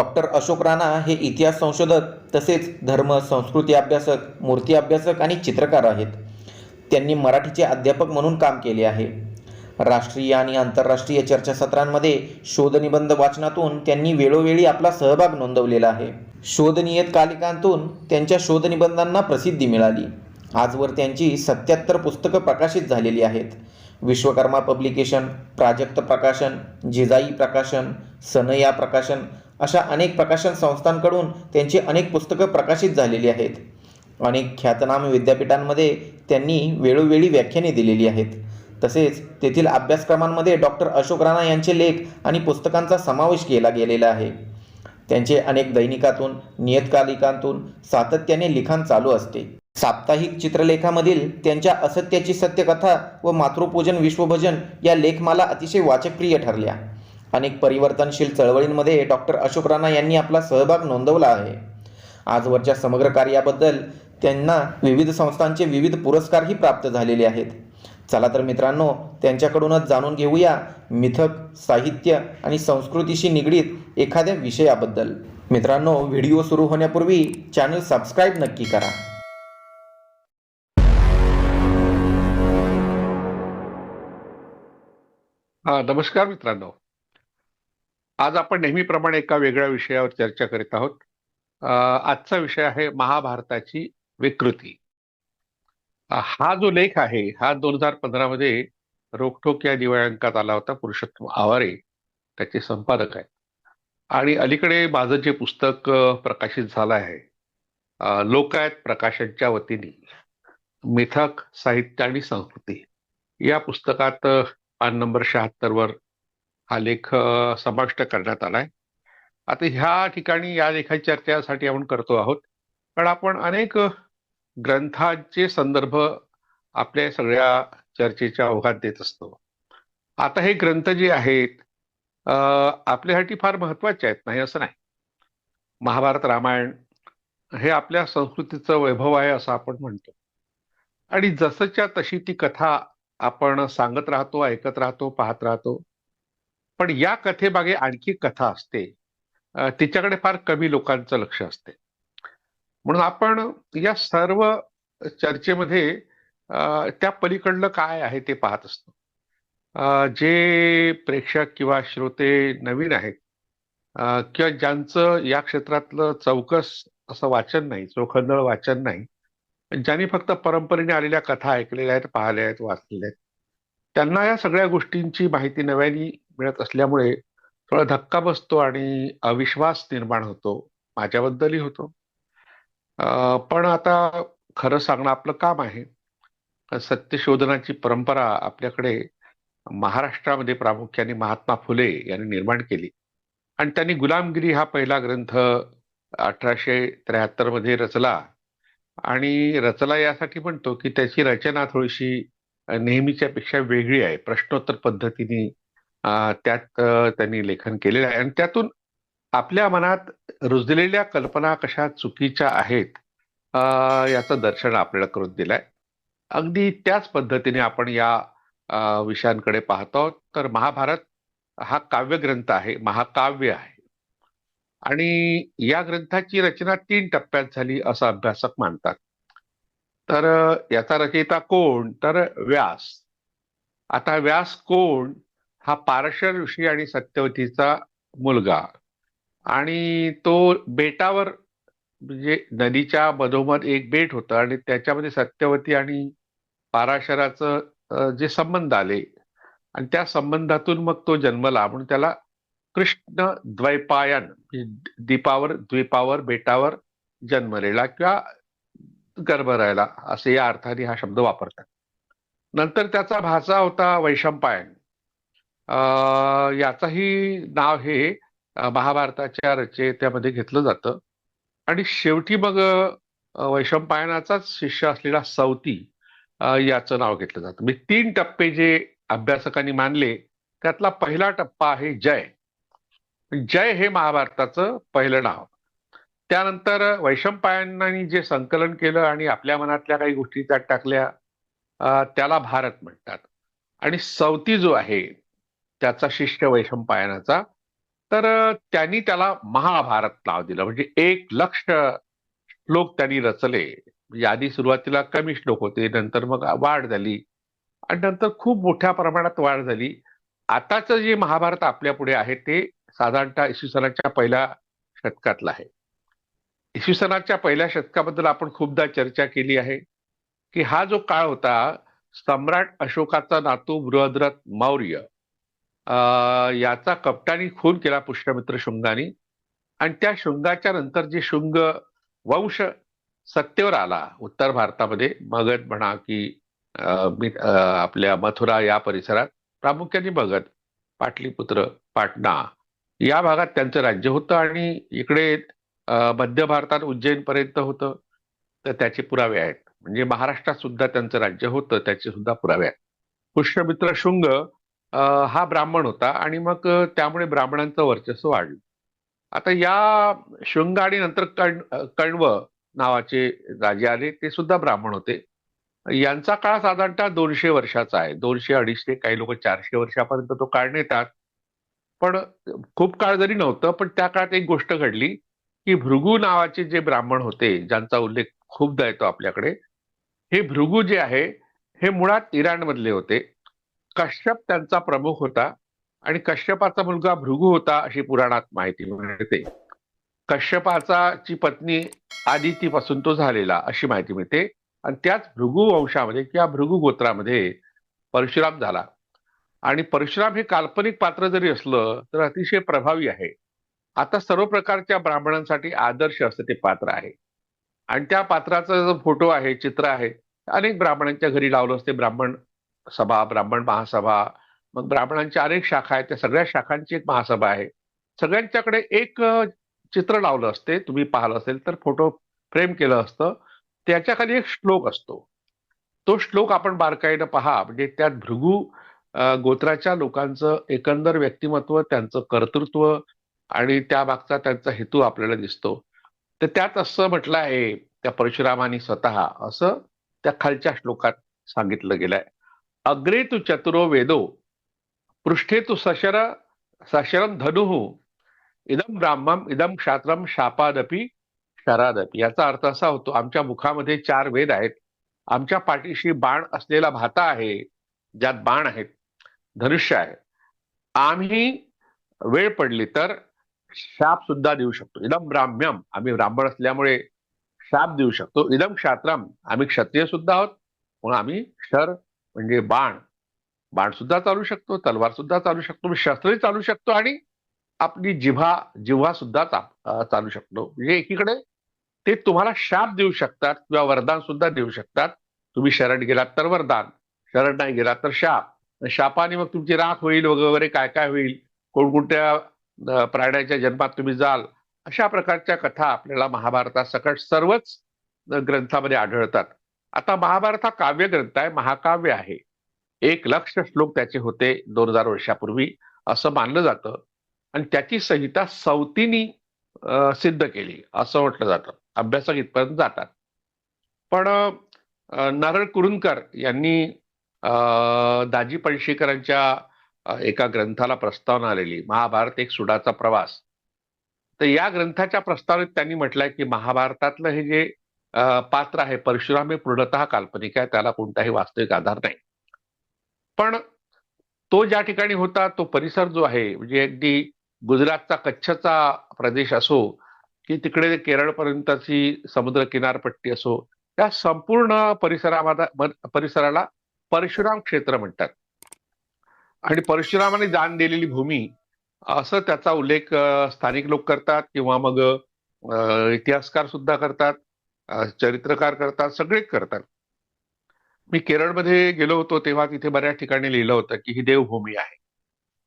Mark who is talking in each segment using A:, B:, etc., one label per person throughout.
A: Doctor Ashok Rana हे इतिहास संशोधक तसेच धर्म संस्कृती अभ्यासक मूर्ती अभ्यासक आणि चित्रकार आहेत. त्यांनी मराठीचे अध्यापक म्हणून काम केले आहे. राष्ट्रीय आणि आंतरराष्ट्रीय चर्चासत्रांमध्ये शोधनिबंध वाचनातून त्यांनी वेळोवेळी आपला सहभाग नोंदवलेला आहे. शोधनियतकालिकांतून त्यांच्या शोधनिबंधांना प्रसिद्धी मिळाली. आजवर त्यांची सत्याहत्तर पुस्तकं प्रकाशित झालेली आहेत. विश्वकर्मा पब्लिकेशन प्राजक्त प्रकाशन जिजाई प्रकाशन सनया प्रकाशन अशा अनेक प्रकाशन संस्थांकडून त्यांची अनेक पुस्तकं प्रकाशित झालेली आहेत. अनेक ख्यातनाम विद्यापीठांमध्ये त्यांनी वेळोवेळी व्याख्याने दिलेली आहेत. तसेच तेथील अभ्यासक्रमांमध्ये डॉक्टर अशोक राणा यांचे लेख आणि पुस्तकांचा समावेश केला गेलेला आहे. त्यांचे अनेक दैनिकातून नियतकालिकांतून सातत्याने लिखाण चालू असते. साप्ताहिक चित्रलेखामधील त्यांच्या असत्याची सत्यकथा व मातृपूजन विश्वभजन या लेखमाला अतिशय वाचकप्रिय ठरल्या. अनेक परिवर्तनशील चळवळींमध्ये डॉक्टर अशोक राणा यांनी आपला सहभाग नोंदवला आहे. आजवरच्या समग्र कार्याबद्दल त्यांना विविध संस्थांचे विविध पुरस्कारही प्राप्त झालेले आहेत. चला तर मित्रांनो त्यांच्याकडूनच जाणून घेऊया मिथक साहित्य आणि संस्कृतीशी निगडीत एखाद्या विषयाबद्दल. मित्रांनो व्हिडिओ सुरू होण्यापूर्वी चॅनल सबस्क्राईब नक्की करा.
B: हा नमस्कार मित्रांनो. आज आपण नेहमीप्रमाणे एका वेगळ्या विषयावर चर्चा करीत आहोत. आजचा विषय आहे महाभारताची विकृती. हा जो लेख आहे हा दोन हजार पंधरा मध्ये रोखोक या दिवाळ्यांकात आला होता पुरुषोत्तम आवारे त्याचे संपादक आहेत. आणि अलीकडे माझं जे पुस्तक प्रकाशित झालं आहे लोकायत प्रकाशनच्या वतीने मिथक साहित्य आणि संस्कृती या पुस्तकात पान नंबर शहात्तरवर हा लेख समाविष्ट करण्यात आलाय. आता ह्या ठिकाणी या लेखाची चर्चेसाठी आपण करतो आहोत. कारण आपण अनेक ग्रंथांचे संदर्भ आपल्या सगळ्या चर्चेच्या ओघात देत असतो. आता हे ग्रंथ जे आहेत आपल्यासाठी फार महत्त्वाचे आहेत नाही असं नाही. महाभारत रामायण हे आपल्या संस्कृतीचं वैभव आहे असं आपण म्हणतो. आणि जसंच्या तशी ती कथा आपण सांगत राहतो ऐकत राहतो पाहत राहतो पण या कथेमागे आणखी कथा असते. तिच्याकडे फार कमी लोकांचं लक्ष असते. म्हणून आपण या सर्व चर्चेमध्ये त्या पलीकडलं काय आहे ते पाहत असतो. जे प्रेक्षक किंवा श्रोते नवीन आहेत किंवा ज्यांचं या क्षेत्रातलं चौकस असं वाचन नाही चोखंदळ वाचन नाही ज्यांनी फक्त परंपरेने आलेल्या कथा ऐकलेल्या आहेत पाहिल्या आहेत वाचलेल्या आहेत त्यांना या सगळ्या गोष्टींची माहिती नव्याने मिळत असल्यामुळे थोडा धक्का बसतो आणि अविश्वास निर्माण होतो माझ्याबद्दलही होतो. पण आता खरं सांगणं आपलं काम आहे. सत्यशोधनाची परंपरा आपल्याकडे महाराष्ट्रामध्ये प्रामुख्याने महात्मा फुले यांनी निर्माण केली. आणि त्यांनी गुलामगिरी हा पहिला ग्रंथ अठराशे त्र्याहत्तरमध्ये रचला. आणि रचला यासाठी म्हणतो की त्याची रचना थोडीशी नेहमीच्या पेक्षा वेगळी आहे. प्रश्नोत्तर पद्धतीने त्यात त्यांनी लेखन केलेलं आहे. आणि त्यातून आपल्या मनात रुजलेल्या कल्पना कशा चुकीच्या आहेत याचं दर्शन आपल्याला करून दिलंय. अगदी त्याच पद्धतीने आपण या विषयांकडे पाहतो तर महाभारत हा काव्यग्रंथ आहे महाकाव्य आहे. आणि या ग्रंथाची रचना तीन टप्प्यात झाली असं अभ्यासक मानतात. तर याचा रचयिता कोण? तर व्यास. आता व्यास कोण? हा पारशर ऋषी आणि सत्यवतीचा मुलगा. आणि तो बेटावर म्हणजे नदीच्या मधोमध एक बेट होतं आणि त्याच्यामध्ये सत्यवती आणि पाराशराचं जे संबंध आले. आणि त्या संबंधातून मग तो जन्मला. म्हणून त्याला कृष्ण द्वैपायन म्हणजे दीपावर द्वीपावर बेटावर जन्मलेला किंवा गर्भ राहिला असे या अर्थाने हा शब्द वापरतात. नंतर त्याचा भाचा होता वैशंपायन. याचाही नाव हे महाभारताच्या रचयित्यामध्ये घेतलं जातं. आणि शेवटी मग वैशंपायनाचाच शिष्य असलेला सवती याचं नाव घेतलं जातं. म्हणजे तीन टप्पे जे अभ्यासकांनी मानले त्यातला पहिला टप्पा आहे जय. जय हे महाभारताचं पहिलं नाव. त्यानंतर वैशंपायनांनी जे संकलन केलं आणि आपल्या मनातल्या काही गोष्टी त्यात टाकल्या त्याला भारत म्हणतात. आणि सवती जो आहे त्याचा शिष्य वैशंपायनाचा तर त्यांनी त्याला महाभारत नाव दिलं. म्हणजे एक लक्ष श्लोक त्यांनी रचले. म्हणजे आधी सुरुवातीला कमी श्लोक होते नंतर मग वाढ झाली. आणि नंतर खूप मोठ्या प्रमाणात वाढ झाली. आताचं जे महाभारत आपल्या पुढे आहे ते साधारणतः इसवी सनाच्या पहिल्या शतकातलं आहे. इसवी सनाच्या पहिल्या शतकाबद्दल आपण खूपदा चर्चा केली आहे की हा जो काळ होता सम्राट अशोकाचा नातू बृहद्रथ मौर्य याचा कपटाने खून केला पुष्यमित्र शुंगाने. आणि त्या शुंगाच्या नंतर जे शुंग वंश सत्तेवर आला उत्तर भारतामध्ये मगध म्हणा की आपल्या मथुरा या परिसरात प्रामुख्याने मगध पाटलीपुत्र पाटणा या भागात त्यांचं राज्य होतं आणि इकडे मध्य भारतात उज्जैनपर्यंत होतं. तर त्याचे पुरावे आहेत. म्हणजे महाराष्ट्रात सुद्धा त्यांचं राज्य होतं त्याचे सुद्धा पुरावे आहेत. पुष्यमित्र शुंग हा ब्राह्मण होता आणि मग त्यामुळे ब्राह्मणांचं वर्चस्व वाढलं. आता या शृंग आणि नंतर कण कण्व नावाचे राजे आले ते सुद्धा ब्राह्मण होते. यांचा काळ साधारणतः दोनशे वर्षाचा आहे. दोनशे अडीचशे काही लोक चारशे वर्षापर्यंत तो काळ नेतात. पण खूप काळ जरी नव्हतं पण त्या काळात एक गोष्ट घडली की भृगू नावाचे जे ब्राह्मण होते ज्यांचा उल्लेख खूपदा येतो आपल्याकडे हे भृगू जे आहे हे मुळात इराणमधले होते. कश्यप त्यांचा प्रमुख होता आणि कश्यपाचा मुलगा भृगू होता अशी पुराणात माहिती मिळते. कश्यपाचा ची पत्नी आदितीपासून तो झालेला अशी माहिती मिळते. आणि त्याच भृगू वंशामध्ये किंवा भृगू गोत्रामध्ये परशुराम झाला. आणि परशुराम हे काल्पनिक पात्र जरी असलं तर अतिशय प्रभावी आहे. आता सर्व प्रकारच्या ब्राह्मणांसाठी आदर्श असं ते पात्र आहे. आणि त्या पात्राचा जो फोटो आहे चित्र आहे अनेक ब्राह्मणांच्या घरी लावलं असते ब्राह्मण सभा ब्राह्मण महासभा मग ब्राह्मणांच्या अनेक शाखा आहेत. त्या सगळ्या शाखांची एक महासभा आहे. सगळ्यांच्याकडे एक चित्र लावलं असते. तुम्ही पाहिलं असेल तर फोटो फ्रेम केलं असतं. त्याच्याखाली एक श्लोक असतो. तो श्लोक आपण बारकाईनं पहा. म्हणजे त्यात भृगू गोत्राच्या लोकांचं एकंदर व्यक्तिमत्व त्यांचं कर्तृत्व आणि त्या मागचा त्यांचा हेतू आपल्याला दिसतो. तर त्यात असं म्हटलं आहे. त्या परशुरामाने स्वतः असं त्या खालच्या श्लोकात सांगितलं गेलंय. अग्रे तु चतुरो वेदो पृष्ठे तु सशर सशरम धनुः इदम ब्राह्मम इदम क्षात्रम शापादपी शरादपी. याचा अर्थ असा होतो आमच्या मुखामध्ये चार वेद आहेत. आमच्या पाठीशी बाण असलेला भाता आहे ज्यात बाण आहेत. धनुष्य आहे. आम्ही वेळ पडली तर शाप सुद्धा देऊ शकतो. इदम ब्राह्म्यम आम्ही ब्राह्मण असल्यामुळे शाप देऊ शकतो. इदम क्षात्रम आम्ही क्षत्रिय सुद्धा आहोत म्हणून आम्ही शर म्हणजे बाण. बाण सुद्धा चालू शकतो तलवार सुद्धा चालू शकतो म्हणजे शस्त्रही चालू शकतो आणि आपली जिव्हा जिव्हा सुद्धा चालू शकतो. म्हणजे एकीकडे ते तुम्हाला शाप देऊ शकतात किंवा वरदान सुद्धा देऊ शकतात. तुम्ही शरण गेलात तर वरदान शरण नाही गेलात तर शाप. शापाने मग तुमची राख होईल वगैरे काय काय होईल? कोणकोणत्या प्राण्याच्या जन्मात तुम्ही जाल? अशा प्रकारच्या कथा आपल्याला महाभारतात सकट सर्वच ग्रंथामध्ये आढळतात. आता महाभारत हा काव्य ग्रंथ आहे महाकाव्य आहे. एक लक्ष श्लोक त्याचे होते दोन हजार वर्षापूर्वी असं मानलं जातं. आणि त्याची संहिता सौतीनी सिद्ध केली असं म्हटलं जातं. अभ्यासक इथपर्यंत जातात. पण नारळ कुरुंदकर यांनी अं, दाजी पळशीकरांच्या एका ग्रंथाला प्रस्तावना आलेली महाभारत एक सुडाचा प्रवास. तर या ग्रंथाच्या प्रस्तावनेत त्यांनी म्हटलंय की महाभारतातलं हे जे पात्र आहे. परशुराम हे पूर्णतः काल्पनिक आहे. त्याला कोणताही वास्तविक आधार नाही. पण तो ज्या ठिकाणी होता तो परिसर जो आहे म्हणजे अगदी गुजरातचा कच्छचा प्रदेश असो की तिकडे केरळपर्यंतची समुद्र किनारपट्टी असो या संपूर्ण परिसरामध्ये परिसराला परशुराम क्षेत्र म्हणतात. आणि परशुरामाने दान दिलेली भूमी असं त्याचा उल्लेख स्थानिक लोक करतात किंवा मग इतिहासकार सुद्धा करतात. चरित्रकार करतात सगळेच करतात. मी केरळमध्ये गेलो होतो तेव्हा तिथे बऱ्याच ठिकाणी लिहिलं होतं की ही देवभूमी आहे.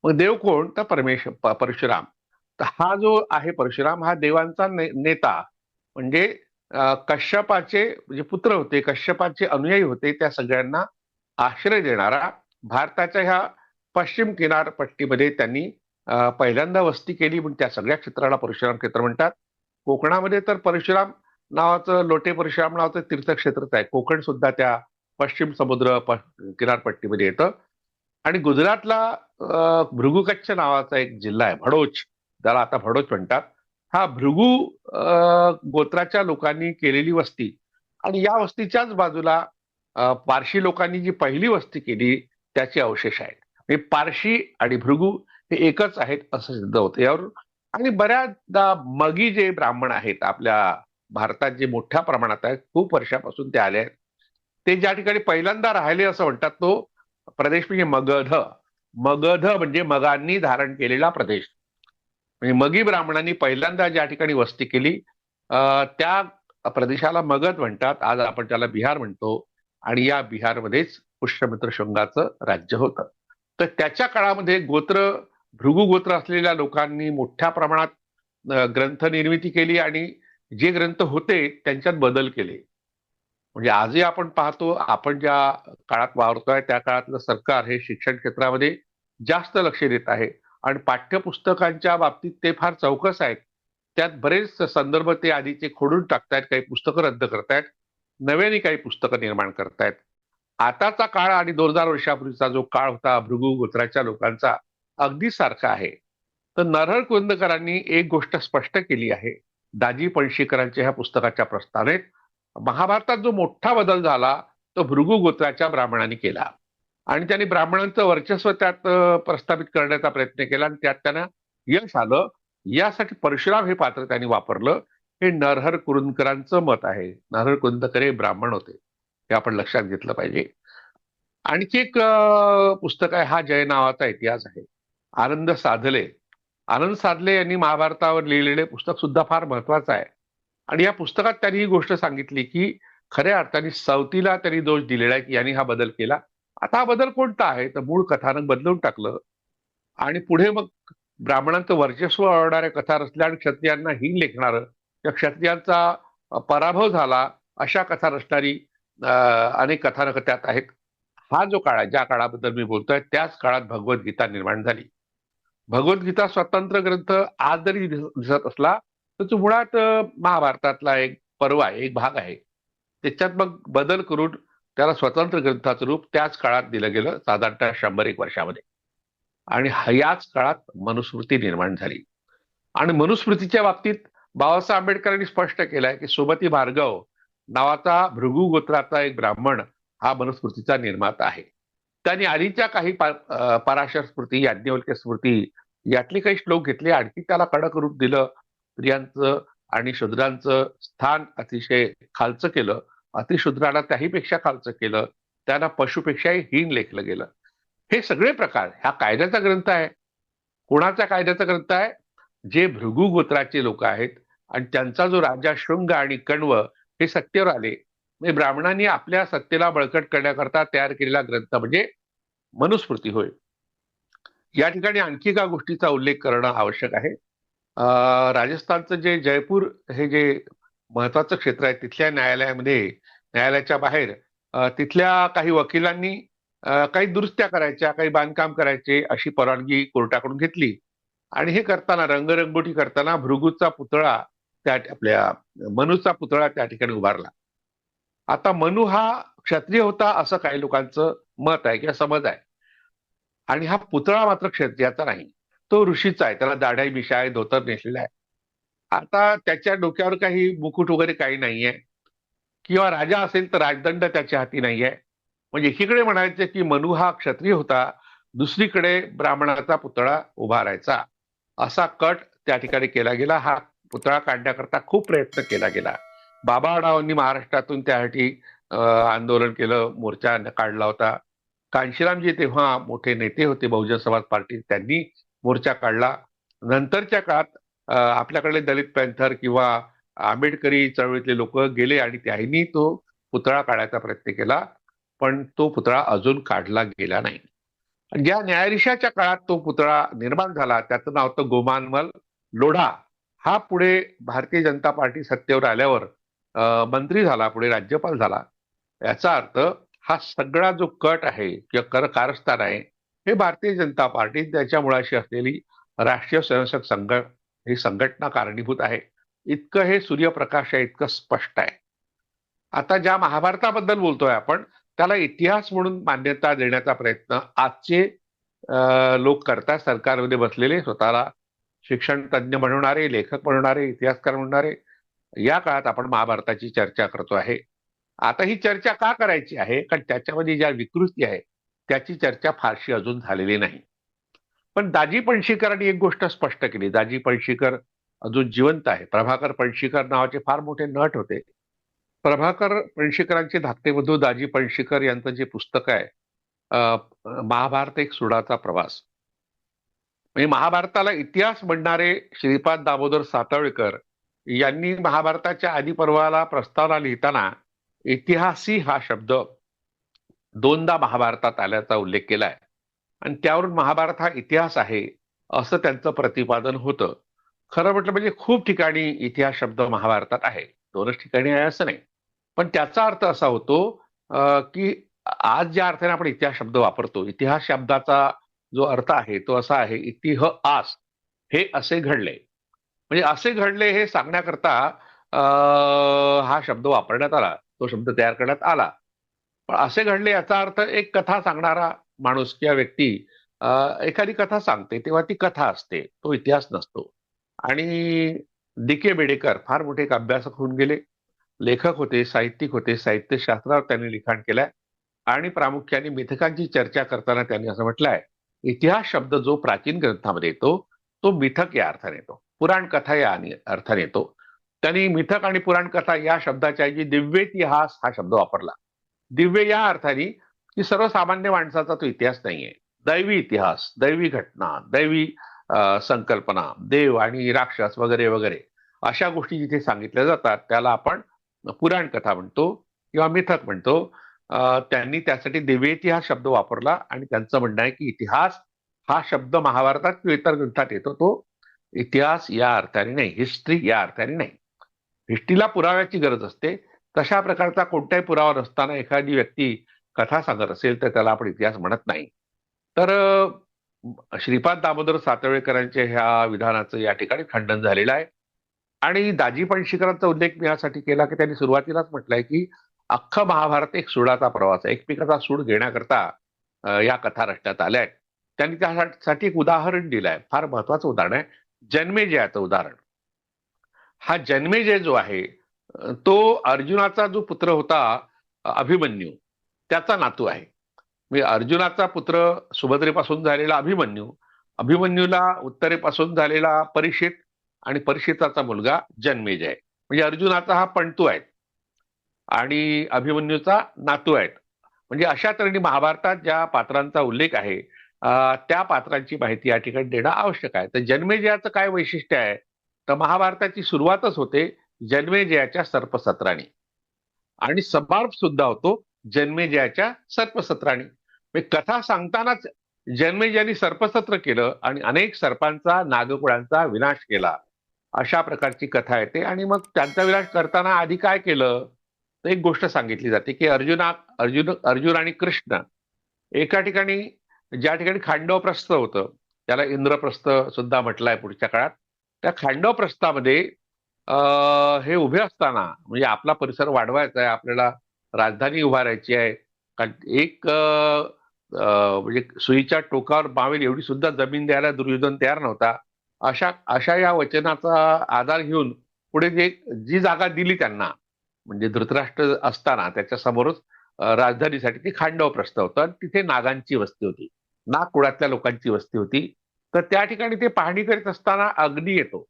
B: मग देव कोण? तर परमेश्वर परशुराम. तर हा जो आहे परशुराम हा देवांचा ने- नेता. म्हणजे कश्यपाचे जे पुत्र होते कश्यपाचे अनुयायी होते त्या सगळ्यांना आश्रय देणारा भारताच्या ह्या पश्चिम किनारपट्टीमध्ये त्यांनी पहिल्यांदा वस्ती केली. म्हणून त्या सगळ्या क्षेत्राला परशुराम क्षेत्र म्हणतात. कोकणामध्ये तर परशुराम नावाचं लोटे परशुराम नावाचं तीर्थक्षेत्रच आहे. कोकण सुद्धा त्या पश्चिम समुद्र किनारपट्टीमध्ये येतं. आणि गुजरातला भृगुकच्छ नावाचा एक जिल्हा आहे भडोच. ज्याला आता भडोच म्हणतात. हा भृगू गोत्राच्या लोकांनी केलेली वस्ती. आणि या वस्तीच्याच बाजूला पारशी लोकांनी जी पहिली वस्ती केली त्याचे अवशेष आहेत. म्हणजे पारशी आणि भृगू हे एकच आहेत असं सिद्ध होतं यावर आणि बऱ्याचदा मगी जे ब्राह्मण आहेत आपल्या भारतात जे मोठ्या प्रमाणात आहेत खूप वर्षापासून ते आले आहेत. ते ज्या ठिकाणी पहिल्यांदा राहिले असं म्हणतात तो प्रदेश म्हणजे मगध. मगध म्हणजे मगांनी धारण केलेला प्रदेश. म्हणजे मगी ब्राह्मणांनी पहिल्यांदा ज्या ठिकाणी वस्ती केली अं, त्या प्रदेशाला मगध म्हणतात. आज आपण त्याला बिहार म्हणतो. आणि या बिहारमध्येच पुष्यमित्र शृंगाचं राज्य होतं. तर त्याच्या काळामध्ये गोत्र भृगू गोत्र असलेल्या लोकांनी मोठ्या प्रमाणात ग्रंथ निर्मिती केली आणि जे ग्रंथ होते त्यांच्यात बदल केले. म्हणजे आजही आपण पाहतो आपण ज्या काळात वावरतोय त्या काळातलं सरकार हे शिक्षण क्षेत्रामध्ये जास्त लक्ष देत आहे. आणि पाठ्यपुस्तकांच्या बाबतीत ते फार चौकस आहेत. त्यात बरेच संदर्भ ते आधीचे खोडून टाकतायत काही पुस्तकं रद्द करतायत नव्याने काही पुस्तकं निर्माण करतायत. आताचा काळ आणि दोन हजार वर्षापूर्वीचा जो काळ होता भृगु गोत्राच्या लोकांचा अगदी सारखा आहे. तर नरहर कुंदकरांनी एक गोष्ट स्पष्ट केली आहे. दाजी पणशीकरांच्या ह्या पुस्तकाच्या प्रस्तावनेत महाभारतात जो मोठा बदल झाला तो भृगु गोत्राच्या ब्राह्मणांनी केला. आणि त्यांनी ब्राह्मणांचं वर्चस्व त्यात प्रस्थापित करण्याचा प्रयत्न केला आणि त्यात त्यांना यश आलं. यासाठी परशुराम हे पात्र त्यांनी वापरलं. हे नरहर कुरुंदकरांचं मत आहे. नरहर कुरुंदकर हे ब्राह्मण होते. हे आपण लक्षात घेतलं पाहिजे. आणखी एक पुस्तक आहे. हा जय नावाचा इतिहास आहे. आनंद साधले. आनंद साधले यांनी महाभारतावर लिहिलेले पुस्तक सुद्धा फार महत्वाचं आहे. आणि या पुस्तकात त्यांनी ही गोष्ट सांगितली की खऱ्या अर्थाने सवतीला त्यांनी दोष दिलेला आहे की यांनी हा बदल केला. आता हा बदल कोणता आहे? तर मूळ कथानक बदलून टाकलं. आणि पुढे मग ब्राह्मणांचं वर्चस्व वाढवणाऱ्या कथा रचल्या आणि क्षत्रियांना हीन लेखणारं. त्या क्षत्रियांचा पराभव झाला अशा कथा रचणारी अनेक कथानक त्यात आहेत. हा जो काळ आहे ज्या काळाबद्दल मी बोलतोय त्याच काळात भगवद्गीता निर्माण झाली. भगवद्गीता स्वतंत्र ग्रंथ आज जरी दिसत असला तर तो मुळात महाभारतातला एक पर्व आहे एक भाग आहे. त्याच्यात मग बदल करून त्याला स्वतंत्र ग्रंथाचं रूप त्याच काळात दिलं गेलं साधारणतः शंभर एक वर्षामध्ये. आणि याच काळात मनुस्मृती निर्माण झाली. आणि मनुस्मृतीच्या बाबतीत बाबासाहेब आंबेडकरांनी स्पष्ट केलंय की सुमती भार्गव नावाचा भृगु गोत्राचा एक ब्राह्मण हा मनुस्मृतीचा निर्माता आहे. त्यांनी आधीच्या काही पराशर स्मृती याज्ञवल्क्य स्मृती यातले काही श्लोक घेतले. आणखी त्याला कडक रूप दिलं. स्त्रियांचं आणि शूद्रांचं स्थान अतिशय खालचं केलं. अतिशूद्राला त्याहीपेक्षा खालचं केलं. त्यांना पशुपेक्षाही हीन लेखलं गेलं. हे सगळे प्रकार हा कायद्याचा ग्रंथ आहे. कोणाचा कायद्याचा ग्रंथ आहे? जे भृगु गोत्राचे लोक आहेत. आणि त्यांचा जो राजा शृंग आणि कण्व हे सत्तेवर आले. म्हणजे ब्राह्मणांनी आपल्या सत्तेला बळकट करण्याकरता तयार केलेला ग्रंथ म्हणजे मनुस्मृती होय. या ठिकाणी आणखी एका गोष्टीचा उल्लेख करणं आवश्यक आहे. राजस्थानचं जे जयपूर हे जे महत्वाचं क्षेत्र आहे तिथल्या न्यायालयामध्ये न्यायालयाच्या बाहेर तिथल्या काही वकिलांनी काही दुरुस्त्या करायच्या काही बांधकाम करायचे अशी परवानगी कोर्टाकडून घेतली. आणि हे करताना रंगरंगोटी करताना भृगूचा पुतळा त्या आपल्या मनुचा पुतळा त्या ठिकाणी उभारला. आता मनू हा क्षत्रिय होता असं काही लोकांचं मत आहे किंवा समज आहे. आणि हा पुतळा मात्र क्षत्रियाचा नाही. तो ऋषीचा आहे. त्याला दाढाई मिशा आहे धोतर नेसलेला आहे. आता त्याच्या डोक्यावर काही मुकुट वगैरे काही नाहीये. किंवा राजा असेल तर राजदंड त्याच्या हाती नाहीये. म्हणजे एकीकडे म्हणायचं की मनू हा क्षत्रिय होता. दुसरीकडे ब्राह्मणाचा पुतळा उभारायचा असा कट त्या ठिकाणी केला गेला. हा पुतळा काढण्याकरता खूप प्रयत्न केला गेला. बाबा आढावांनी महाराष्ट्रातून त्यासाठी आंदोलन केलं मोर्चा काढला होता. कांशीरामजी तेव्हा मोठे नेते होते बहुजन समाज पार्टी त्यांनी मोर्चा काढला. नंतरच्या काळात आपल्याकडे दलित पॅन्थर किंवा आंबेडकरी चळवळीतले लोक गेले आणि त्यांनी तो पुतळा काढायचा प्रयत्न केला पण तो पुतळा अजून काढला गेला नाही. ज्या न्यायाधीशाच्या काळात तो पुतळा निर्माण झाला त्याचं नाव होतं गोमानमल लोढा. हा पुढे भारतीय जनता पार्टी सत्तेवर आल्यावर मंत्री झाला पुढे राज्यपाल झाला याचा अर्थ हा सगळा जो कट आहे किंवा कर कारस्थान आहे हे भारतीय जनता पार्टी त्याच्या मुळाशी असलेली राष्ट्रीय स्वयंसेवक संघ ही संघटना कारणीभूत आहे. इतकं हे सूर्यप्रकाश आहे इतकं स्पष्ट आहे. आता ज्या महाभारताबद्दल बोलतोय आपण त्याला इतिहास म्हणून मान्यता देण्याचा प्रयत्न आजचे लोक करतात. सरकारमध्ये बसलेले स्वतःला शिक्षण तज्ज्ञ म्हणणारे लेखक म्हणणारे इतिहासकार म्हणणारे या काळात आपण महाभारताची चर्चा करतो आहे. आता ही चर्चा का करायची आहे? कारण त्याच्यामध्ये ज्या विकृती आहे त्याची चर्चा फारशी अजून झालेली नाही. पण दाजी पणशीकरांनी एक गोष्ट स्पष्ट केली. दाजी पणशीकर अजून जिवंत आहे प्रभाकर पणशीकर नावाचे फार मोठे नट होते. प्रभाकर पणशीकरांचे धाकटे बंधू दाजी पणशीकर यांचं जे पुस्तक आहे अं, महाभारत एक सुडाचा प्रवास. म्हणजे महाभारताला इतिहास म्हणणारे श्रीपाद दामोदर सातवळकर यांनी महाभारताच्या आदिपर्वाला प्रस्तावना लिहिताना इतिहासी हा शब्द दोनदा महाभारतात आल्याचा उल्लेख केलाय. आणि त्यावरून महाभारत हा इतिहास आहे असं त्यांचं प्रतिपादन होतं. खरं म्हटलं म्हणजे खूप ठिकाणी इतिहास शब्द महाभारतात आहे. दोनच ठिकाणी आहे असं नाही. पण त्याचा अर्थ असा होतो की आज ज्या अर्थाने आपण इतिहास शब्द वापरतो इतिहास शब्दाचा जो अर्थ आहे तो असा आहे इतिह आस हे असे घडले. म्हणजे असे घडले हे सांगण्याकरता अं, हा शब्द वापरण्यात आला. तो शब्द तयार करण्यात आला. पण असे घडले याचा अर्थ एक कथा सांगणारा माणूस किंवा व्यक्ती एखादी कथा सांगते तेव्हा ती कथा असते तो इतिहास नसतो. आणि डी के बेडेकर फार मोठे एक अभ्यासक होऊन गेले. लेखक होते साहित्यिक होते साहित्यशास्त्रावर त्यांनी लिखाण केलंय. आणि प्रामुख्याने मिथकांची चर्चा करताना त्यांनी असं म्हटलंय इतिहास शब्द जो प्राचीन ग्रंथामध्ये येतो तो मिथक या अर्थाने येतो. पुराण कथा या आणि अर्थाने येतो. त्यांनी मिथक आणि पुराण कथा या शब्दाच्या ऐवजी दिव्य इतिहास हा शब्द वापरला. दिव्य या अर्थाने की सर्वसामान्य माणसाचा तो इतिहास नाहीये. दैवी इतिहास दैवी घटना दैवी संकल्पना देव आणि राक्षस वगैरे वगैरे अशा गोष्टी जिथे सांगितल्या जातात त्याला आपण पुराण कथा म्हणतो किंवा मिथक म्हणतो. त्यांनी त्यासाठी दिव्य इतिहास शब्द वापरला आणि त्यांचं म्हणणं आहे की इतिहास हा शब्द महाभारतात किंवा इतर ग्रंथात येतो तो इतिहास या अर्थाने नाही हिस्ट्री या अर्थाने नाही. हिस्ट्रीला पुराव्याची गरज असते. तशा प्रकारचा कोणताही पुरावा नसताना एखादी व्यक्ती कथा सांगत असेल तर त्याला आपण इतिहास म्हणत नाही. तर श्रीपाद दामोदर सातवेकरांच्या ह्या विधानाचं या ठिकाणी खंडन झालेलं आहे. आणि दाजी पणशीकरांचा उल्लेख मी यासाठी केला की त्यांनी सुरुवातीलाच म्हटलंय की अख्खं महाभारत एक सुडाचा प्रवास आहे. एकमेकाचा सूड घेण्याकरता या कथा रचण्यात आल्या आहेत. त्यांनी त्यासाठी एक उदाहरण दिलंय. फार महत्वाचं उदाहरण आहे. जन्मेजयाचं उदाहरण. हा जन्मेजय जो आहे तो अर्जुनाचा जो पुत्र होता अभिमन्यू त्याचा नातू आहे. म्हणजे अर्जुनाचा पुत्र सुभद्रेपासून झालेला अभिमन्यू अभिमन्यूला उत्तरेपासून झालेला परीक्षित आणि परीक्षिताचा मुलगा जन्मेजय म्हणजे अर्जुनाचा हा पणतू आहे आणि अभिमन्यूचा नातू आहेत म्हणजे अशा तऱ्हेने महाभारतात ज्या पात्रांचा उल्लेख आहे त्या पात्रांची माहिती या ठिकाणी देणं आवश्यक आहे. तर जन्मेजयाचं काय वैशिष्ट्य आहे? तर महाभारताची सुरुवातच होते जन्मेजयाच्या सर्पसत्राने आणि समारोप सुद्धा होतो जन्मेजयाच्या सर्पसत्राने कथा सांगतानाच जन्मेजयाने सर्पसत्र केलं आणि अनेक सर्पांचा नागकुळांचा विनाश केला. अशा प्रकारची कथा येते आणि मग त्यांचा विनाश करताना आधी काय केलं? तर एक गोष्ट सांगितली जाते की अर्जुना अर्जुन अर्जुन आणि कृष्ण एका ठिकाणी ज्या ठिकाणी खांडव प्रस्थ होतं त्याला इंद्रप्रस्थ सुद्धा म्हटलंय पुढच्या काळात. त्या खांडव प्रस्थामध्ये हे उभे असताना म्हणजे आपला परिसर वाढवायचा आहे आपल्याला राजधानी उभारायची आहे. कारण एक म्हणजे सुईच्या टोकावर मावेल एवढी सुद्धा जमीन द्यायला दुर्योधन तयार नव्हता. अशा अशा या वचनाचा आधार घेऊन पुढे जे जी जागा दिली त्यांना म्हणजे धृतराष्ट्र असताना त्याच्या समोरच राजधानीसाठी ती खांडव प्रस्थ होतं. आणि तिथे नागांची वस्ती होती. नागपुरातल्या लोकांची वस्ती होती. तर त्या ठिकाणी ते पाहणी करीत असताना अग्नी येतो.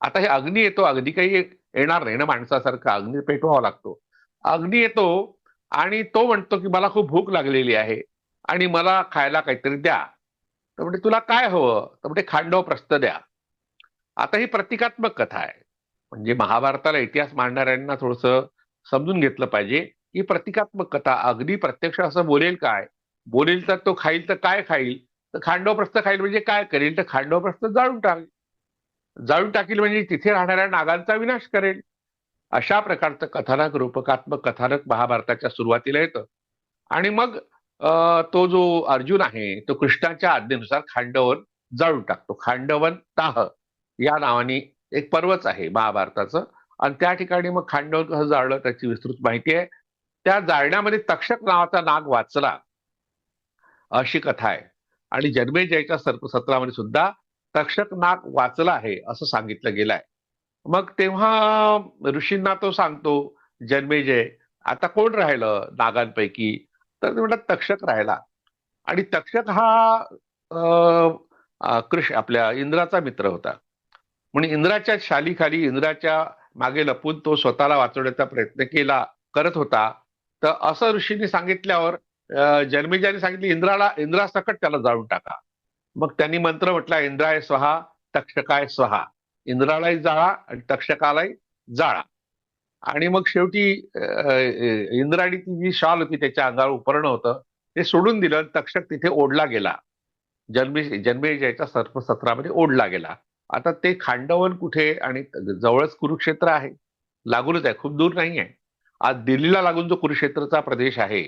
B: आता हे अग्नी येतो अगदी काही येणार नाही ना माणसासारखा. अग्नी पेटवावा लागतो. अग्नी येतो आणि तो म्हणतो की मला खूप भूक लागलेली आहे आणि मला खायला काहीतरी द्या. तर म्हणजे तुला काय हवं? तर म्हणजे खांडव प्रस्त द्या. आता ही प्रतिकात्मक कथा आहे. म्हणजे महाभारताला इतिहास मांडणाऱ्यांना थोडस समजून घेतलं पाहिजे. ही प्रतिकात्मक कथा अग्नी प्रत्यक्ष असं बोलेल काय? बोलेल तर तो खाईल तर काय खाईल? तर खांडवप्रस्थ खाईल म्हणजे काय करेल? तर खांडवप्रस्त जाळून टाकेल. जाळून टाकील म्हणजे तिथे राहणाऱ्या नागांचा विनाश करेल. अशा प्रकारचं कथानक रूपकात्मक कथानक महाभारताच्या सुरुवातीला येतं. आणि मग अं, तो जो अर्जुन आहे तो कृष्णाच्या आज्ञेनुसार खांडवन जाळून टाकतो. खांडवन ताह या नावाने एक पर्वच आहे महाभारताचं. आणि त्या ठिकाणी मग खांडवन कसं जाळलं त्याची विस्तृत माहिती आहे. त्या जाळण्यामध्ये तक्षक नावाचा नाग वाचला. अशी कथा आहे. आणि जन्मेजयच्या सर्पसत्रामध्ये सुद्धा तक्षक नाग वाचला आहे असं सांगितलं गेलंय. मग तेव्हा ऋषींना तो सांगतो जन्मेजय आता कोण राहिलं नागांपैकी? तर ते म्हणतात तक्षक राहिला. आणि तक्षक हा अं, कृष आपल्या इंद्राचा मित्र होता. म्हणून इंद्राच्या शालीखाली इंद्राच्या मागे लपून तो स्वतःला वाचवण्याचा प्रयत्न केला करत होता. तर असं ऋषींनी सांगितल्यावर जन्मेजाने सांगितले इंद्राला इंद्रासकट त्याला जाळून टाका. मग त्यांनी मंत्र म्हटला इंद्राय स्वहा तक्षकाय स्वहा. इंद्रालाही जाळा आणि तक्षकालाही जाळा. आणि मग शेवटी इंद्राणीची इंद्राणी ती जी शाल होती त्याच्या अंगावर उपरणं होतं ते सोडून दिलं आणि तक्षक तिथे ओढला गेला. जन्मे जन्मेजयाच्या सर्पसत्रामध्ये ओढला गेला. आता ते खांडवन कुठे आणि जवळच कुरुक्षेत्र आहे. लागूनच आहे खूप दूर नाही आहे आज दिल्लीला लागून जो कुरुक्षेत्रचा प्रदेश आहे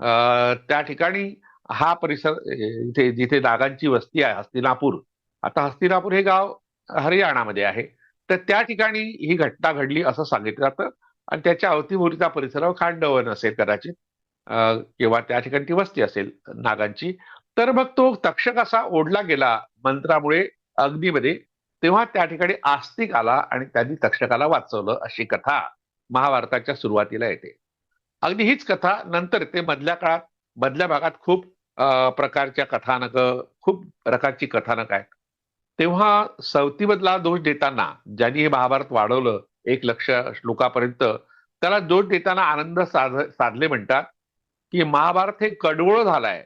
B: त्या ठिकाणी हा परिसर इथे जिथे नागांची वस्ती आहे हस्तिनापूर. आता हस्तिनापूर हे गाव हरियाणामध्ये आहे. तर त्या ठिकाणी ही घटना घडली असं सांगितलं जातं. आणि त्याच्या अवतीभोवतीचा परिसर खांडवन असेल कदाचित किंवा त्या ठिकाणी ती वस्ती असेल नागांची. तर मग तो तक्षक असा ओढला गेला मंत्रामुळे अग्नीमध्ये. तेव्हा त्या ठिकाणी आस्तिक आला आणि त्यांनी तक्षकाला वाचवलं अशी कथा महाभारताच्या सुरुवातीला येते. अगदी हीच कथा नंतर ते मधल्या काळात मधल्या भागात खूप प्रकारच्या कथानक खूप प्रकारची कथानक आहेत. तेव्हा सवतीबदला दोष देताना ज्यांनी हे महाभारत वाढवलं एक लक्ष श्लोकापर्यंत त्याला दोष देताना आनंद साध साधले म्हणतात की महाभारत हे कडवळ झालंय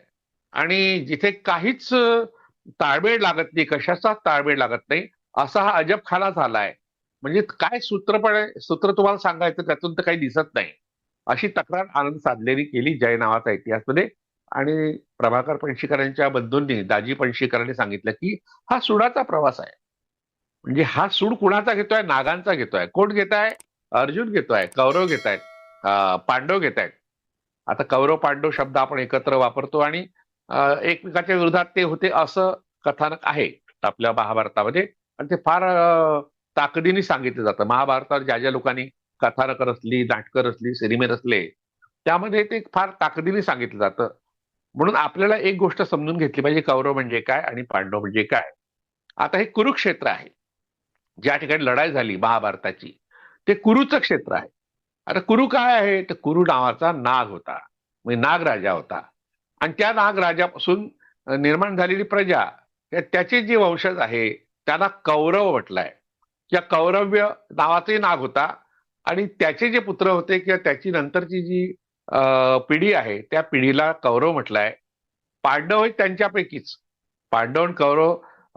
B: आणि जिथे काहीच ताळमेळ लागत नाही कशाचा ताळमेळ लागत नाही असा हा अजब खाना झालाय. म्हणजे काय सूत्रपणे सूत्र तुम्हाला सांगायचं त्यातून तर काही दिसत नाही. अशी तक्रार आनंद साधलेली केली जय नावाचा इतिहासमध्ये. आणि प्रभाकर पणशीकरांच्या बंधूंनी दाजी पणशीकरांनी सांगितलं की हा सुडाचा प्रवास आहे. म्हणजे हा सूड कुणाचा घेतोय? नागांचा घेतोय. कोण घेत आहे अर्जुन घेतोय कौरव घेत आहेत पांडव घेत आहेत आता कौरव पांडव शब्द आपण एकत्र वापरतो आणि एकमेकाच्या विरोधात ते होते असं कथानक आहे आपल्या महाभारतामध्ये. आणि ते फार ताकदीने सांगितलं जातं. महाभारतात ज्या ज्या लोकांनी कथानकर असली नाटकर असली सिनेमे असले त्यामध्ये ते फार ताकदीने सांगितलं जातं. म्हणून आपल्याला एक गोष्ट समजून घेतली पाहिजे कौरव म्हणजे काय आणि पांडव म्हणजे काय. आता हे कुरुक्षेत्र आहे. ज्या ठिकाणी लढाई झाली महाभारताची ते कुरुचं क्षेत्र आहे. आता कुरु काय आहे? तर कुरु नावाचा नाग होता. म्हणजे नाग राजा होता. आणि त्या नाग राजापासून निर्माण झालेली प्रजा त्याचे जे वंशज आहे त्यांना कौरव म्हटलंय. या कौरव्य नावाचाही नाग होता. आणि त्याचे जे पुत्र होते किंवा त्याची नंतरची जी पिढी आहे त्या पिढीला कौरव म्हटलाय. पांडव हे त्यांच्यापैकीच. पांडव आणि कौरव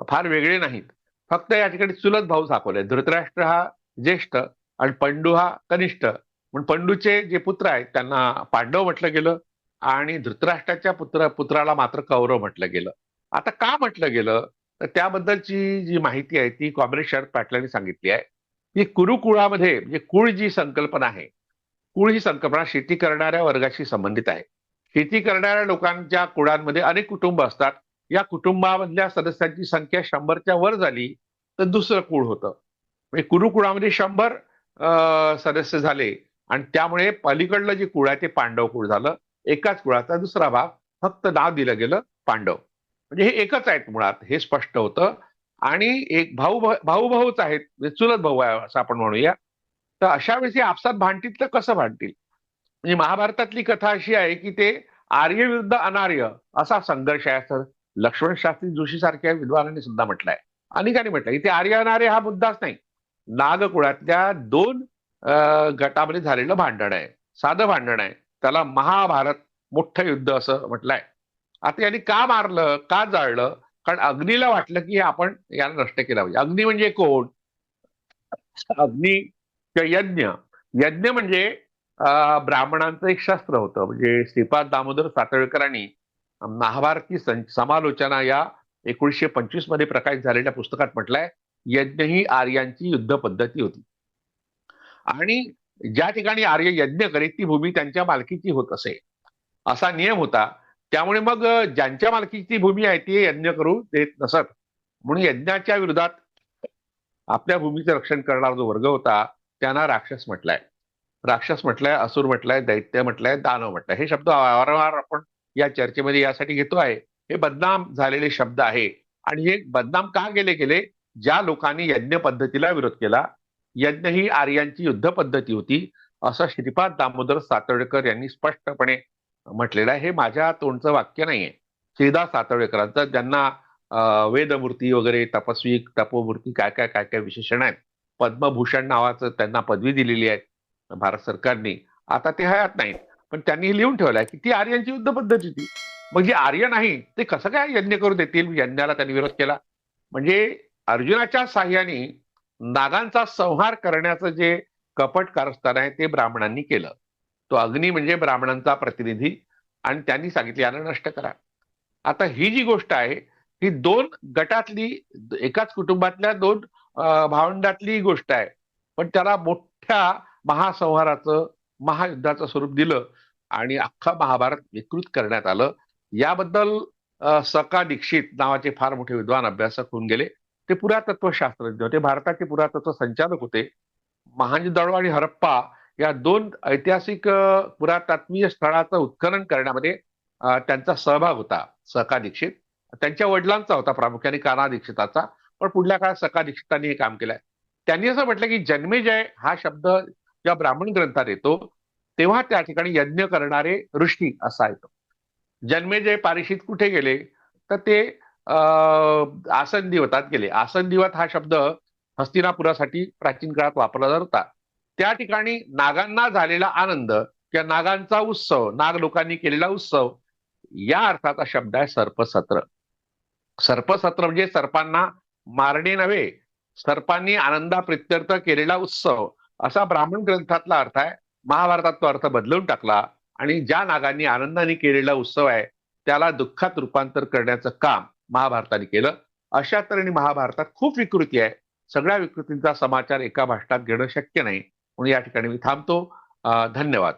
B: फार वेगळे नाहीत. फक्त या ठिकाणी चुलत भाऊ दाखवले धृतराष्ट्र हा ज्येष्ठ आणि पंडू हा कनिष्ठ. पण पंडूचे जे पुत्र आहेत त्यांना पांडव म्हटलं गेलं आणि धृतराष्ट्राच्या पुत्र पुत्राला मात्र कौरव म्हटलं गेलं. आता का म्हटलं गेलं? तर त्याबद्दलची जी माहिती आहे ती कॉम्रेड शरद पाटलांनी सांगितली आहे. की कुरुकुळामध्ये म्हणजे कुळ जी संकल्पना आहे कुळ ही संकल्पना शेती करणाऱ्या वर्गाशी संबंधित आहे. शेती करणाऱ्या लोकांच्या कुळांमध्ये अनेक कुटुंब असतात. या कुटुंबामधल्या सदस्यांची संख्या शंभरच्या वर झाली तर दुसरं कुळ होतं. म्हणजे कुरुकुळामध्ये शंभर अं, सदस्य झाले आणि त्यामुळे पलीकडलं जे कुळ आहे ते पांडव कुळ झालं. एकाच कुळाचा दुसरा भाग फक्त नाव दिलं गेलं पांडव. म्हणजे हे एकच आहेत मुळात हे स्पष्ट होतं. आणि एक भाऊ भाऊ भाऊच आहेत चुलत भाऊ आहे असं आपण म्हणूया. तर अशा वेळेस हे आपसात भांडतील तर कसं भांडतील? म्हणजे महाभारतातली कथा अशी आहे की ते आर्य विरुद्ध अनार्य असा संघर्ष आहे. असं लक्ष्मण शास्त्री जोशी सारख्या विद्वानांनी सुद्धा म्हटलंय. अनेकांनी म्हटलंय. इथे आर्य अनार्य हा मुद्दाच नाही. नागकुळातल्या दोन गटामध्ये झालेलं भांडण आहे. साधं भांडण आहे. त्याला महाभारत मोठं युद्ध असं म्हटलंय. आता यांनी का मारलं? का जाळलं? कारण अग्नीला वाटलं की आपण याला नष्ट केला पाहिजे. अग्नी म्हणजे कोण? अग्नी यज्ञ. यज्ञ म्हणजे ब्राह्मणांचं एक शस्त्र होतं. म्हणजे श्रीपाद दामोदर सातळकरांनी महाभारती समालोचना या एकोणीसशे पंचवीसमध्ये प्रकाशित झालेल्या पुस्तकात म्हटलंय यज्ञ ही आर्यांची युद्ध पद्धती होती. आणि ज्या ठिकाणी आर्य यज्ञ करीत ती भूमी त्यांच्या मालकीची होत असे. असा नियम होता. त्यामुळे मग ज्यांच्या मालकीची भूमी आहे ती यज्ञ करू देत नसत. म्हणून यज्ञाच्या विरोधात आपल्या भूमीचं रक्षण करणारा जो वर्ग होता त्यांना राक्षस म्हटलाय. राक्षस म्हटलंय असुर म्हटलंय दैत्य म्हटलंय दानव म्हटलाय. हे शब्द वारंवार आपण या चर्चेमध्ये यासाठी घेतो आहे. हे बदनाम झालेले शब्द आहे. आणि हे बदनाम का केले गेले? ज्या लोकांनी यज्ञ पद्धतीला विरोध केला. यज्ञ ही आर्यांची युद्ध पद्धती होती. असं श्रीपाद दामोदर सातवडेकर यांनी स्पष्टपणे म्हटलेलं आहे हे माझ्या तोंडचं वाक्य नाहीये. श्रीदास सातवडेकरांचं ज्यांना वेदमूर्ती वगैरे तपस्वी तपोमूर्ती काय काय काय काय विशेषण आहेत. पद्मभूषण नावाचं त्यांना पदवी दिलेली आहे भारत सरकारने. आता ते हयात नाहीत. पण त्यांनी हे लिहून ठेवलंय की ती आर्यांची युद्ध पद्धती होती. म्हणजे जे आर्य नाही ते कसं काय यज्ञ करू देतील? यज्ञाला त्यांनी विरोध केला. म्हणजे अर्जुनाच्या साह्याने नागांचा संहार करण्याचं जे कपट कारस्थान आहे ते ब्राह्मणांनी केलं. तो अग्नी म्हणजे ब्राह्मणांचा प्रतिनिधी आणि त्यांनी सांगितले याला नष्ट करा. आता ही जी गोष्ट आहे ही दोन गटातली एकाच कुटुंबातल्या दोन भावंडातली गोष्ट आहे. पण त्याला मोठ्या महासंहाराचं महायुद्धाचं स्वरूप दिलं आणि अख्खा महाभारत विकृत करण्यात आलं. याबद्दल सका दीक्षित नावाचे फार मोठे विद्वान अभ्यासक होऊन गेले. ते पुरातत्व शास्त्रज्ञ होते. भारताचे पुरातत्व संचालक होते. महांजदळो आणि हरप्पा या दोन ऐतिहासिक पुरातात्मीय पुरातत्वीय स्थळाचं उत्खनन करण्यामध्ये त्यांचा सहभाग होता सका दीक्षित. त्यांच्या वडिलांचा होता प्रामुख्याने काना दीक्षिताचा पण पुढल्या काळात सका दीक्षितांनी हे काम केलंय. त्यांनी असं म्हटलं की जन्मेजय हा शब्द जेव्हा ब्राह्मण ग्रंथात येतो तेव्हा त्या ठिकाणी यज्ञ करणारे ऋषी असा येतो. जन्मेजय पारिषित कुठे गेले? तर ते अं, गेले. आसनदिवत हा शब्द हस्तिनापुरासाठी प्राचीन काळात वापरला जात होता. त्या ठिकाणी नागांना झालेला आनंद किंवा नागांचा उत्सव नाग लोकांनी केलेला उत्सव या अर्थाचा शब्द आहे सर्पसत्र. सर्पसत्र म्हणजे सर्पांना मारणे नव्हे सर्पांनी आनंदा प्रित्यर्थ केलेला उत्सव. असा ब्राह्मण ग्रंथातला अर्थ आहे. महाभारतात तो अर्थ बदलून टाकला आणि ज्या नागांनी आनंदाने केलेला उत्सव आहे त्याला दुःखात रूपांतर करण्याचं काम महाभारताने केलं. अशा तऱ्हेने महाभारतात खूप विकृती आहे. सगळ्या विकृतींचा समाचार एका भाषणात घेणं शक्य नाही. म्हणून या ठिकाणी मी थांबतो. धन्यवाद.